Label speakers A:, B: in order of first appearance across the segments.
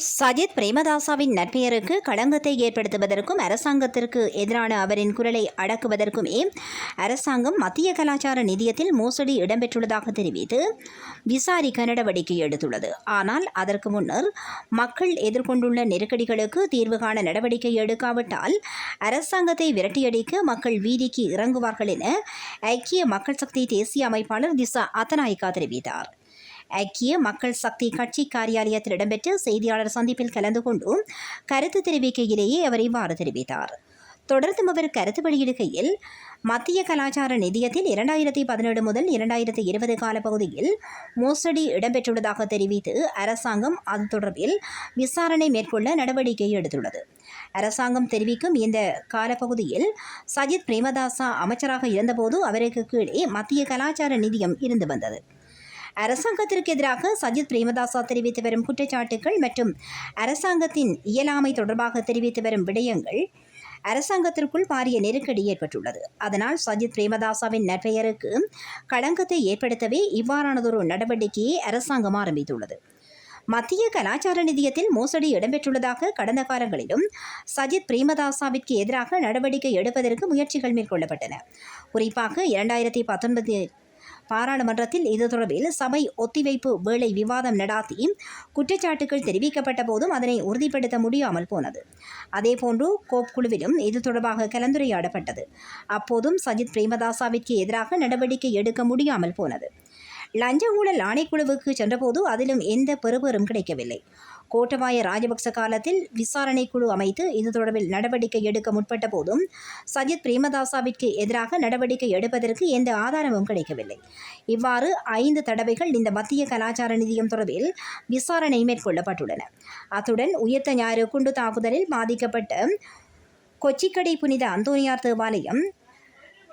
A: சஜித் பிரேமதாசாவின் நற்பெயருக்கு களங்கத்தை ஏற்படுத்துவதற்கும் அரசாங்கத்திற்கு எதிரான அவரின் குரலை அடக்குவதற்குமே அரசாங்கம் மத்திய கலாச்சார நிதியத்தில் மோசடி இடம்பெற்றுள்ளதாக தெரிவித்து விசாரிக்க நடவடிக்கை எடுத்துள்ளது. ஆனால் அதற்கு முன்னர் மக்கள் எதிர்கொண்டுள்ள நெருக்கடிகளுக்கு தீர்வு காண நடவடிக்கை எடுக்காவிட்டால் அரசாங்கத்தை விரட்டியடிக்க மக்கள் வீதிக்கு இறங்குவார்கள் என ஐக்கிய மக்கள் சக்தி தேசிய அமைப்பாளர் திசா அத்தநாயக்கா தெரிவித்தார். ஐக்கிய மக்கள் சக்தி கட்சி காரியாலயத்தில் இடம்பெற்ற செய்தியாளர் சந்திப்பில் கலந்து கொண்டு கருத்து தெரிவிக்கையிலேயே அவர் இவ்வாறு தெரிவித்தார். தொடர்ந்தும் அவர் கருத்து வெளியிடுகையில் மத்திய கலாச்சார நிதியத்தில் இரண்டாயிரத்தி பதினேழு முதல் இரண்டாயிரத்தி இருபது காலப்பகுதியில் மோசடி இடம்பெற்றுள்ளதாக தெரிவித்து அரசாங்கம் அது தொடர்பில் விசாரணை மேற்கொள்ள நடவடிக்கை எடுத்துள்ளது. அரசாங்கம் தெரிவிக்கும் இந்த காலப்பகுதியில் சஜித் பிரேமதாசா அமைச்சராக இருந்தபோது அவருக்கு கீழே மத்திய கலாச்சார நிதியம் இருந்து வந்தது. அரசாங்கத்திற்கு எதிராக சஜித் பிரேமதாசா தெரிவித்து வரும் குற்றச்சாட்டுகள் மற்றும் அரசாங்கத்தின் இயலாமை தொடர்பாக தெரிவித்து வரும் விடயங்கள் அரசாங்கத்திற்குள் பாரிய நெருக்கடி ஏற்பட்டுள்ளது. அதனால் சஜித் பிரேமதாசாவின் நற்பெயருக்கு களங்கத்தை ஏற்படுத்தவே இவ்வாறானதொரு நடவடிக்கையை அரசாங்கம் ஆரம்பித்துள்ளது. மத்திய கலாச்சார நிதியத்தில் மோசடி இடம்பெற்றுள்ளதாக கடந்த காலங்களிலும் சஜித் பிரேமதாசாவிற்கு எதிராக நடவடிக்கை எடுப்பதற்கு முயற்சிகள் மேற்கொள்ளப்பட்டன. குறிப்பாக இரண்டாயிரத்தி பத்தொன்பது பாராளுமன்றத்தில் இது தொடர்பில் சபை ஒத்திவைப்பு வேளை விவாதம் நடாத்தி குற்றச்சாட்டுகள் தெரிவிக்கப்பட்ட போதும் அதனை உறுதிப்படுத்த முடியாமல் போனது. அதேபோன்று கோப் குழுவிலும் இது தொடர்பாக கலந்துரையாடப்பட்டது. அப்போதும் சஜித் பிரேமதாசாவிற்கு எதிராக நடவடிக்கை எடுக்க முடியாமல் போனது. லஞ்ச ஊழல் ஆணைக்குழுவுக்கு சென்றபோது அதிலும் எந்த பெறுபெறும் கிடைக்கவில்லை. கோட்டபாய ராஜபக்ச காலத்தில் விசாரணை குழு அமைத்து இது தொடர்பில் நடவடிக்கை எடுக்க முற்பட்ட போதும் சஜித் பிரேமதாசாவிற்கு எதிராக நடவடிக்கை எடுப்பதற்கு எந்த ஆதாரமும் கிடைக்கவில்லை. இவ்வாறு ஐந்து தடவைகள் இந்த மத்திய கலாச்சார நிதியம் தொடர்பில் விசாரணை மேற்கொள்ளப்பட்டுள்ளன. அத்துடன் உயிர்த்த ஞாயிறு குண்டு தாக்குதலில் பாதிக்கப்பட்ட கொச்சிக்கடை புனித அந்தோனியார் தேவாலயம்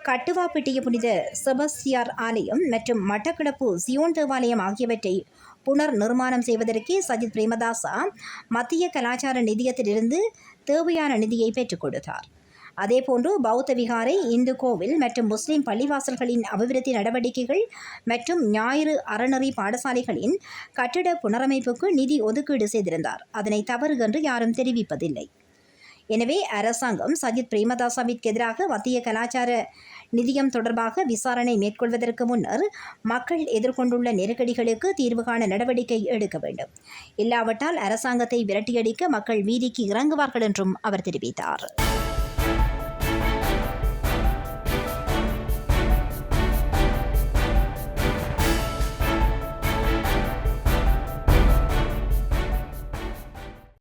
A: கட்டுவாப்பிட்டிய புனித செபஸ்தியார் ஆலயம் மற்றும் மட்டக்களப்பு சியோன் தேவாலயம் ஆகியவற்றை புனர் நிர்மாணம் செய்வதற்கே சஜித் பிரேமதாசா மத்திய கலாச்சார நிதியத்திலிருந்து தேவையான நிதியை பெற்றுக் கொடுத்தார். அதேபோன்று பௌத்த விகாரை இந்து கோவில் மற்றும் முஸ்லிம் பள்ளிவாசல்களின் அபிவிருத்தி நடவடிக்கைகள் மற்றும் ஞாயிறு அறநெறி பாடசாலைகளின் கட்டிட புனரமைப்புக்கு நிதி ஒதுக்கீடு செய்திருந்தார். அதனை தவறு என்று யாரும் தெரிவிப்பதில்லை. எனவே அரசாங்கம் சஜித் பிரேமதாசாவிற்கு எதிராக மத்திய கலாச்சார நிதியம் தொடர்பாக விசாரணை மேற்கொள்வதற்கு முன்னர் மக்கள் எதிர்கொண்டுள்ள நெருக்கடிகளுக்கு தீர்வு காண நடவடிக்கை எடுக்க வேண்டும். இல்லாவிட்டால் அரசாங்கத்தை விரட்டியடிக்க மக்கள் வீதிக்கு இறங்குவார்கள் என்றும் அவர் தெரிவித்தார்.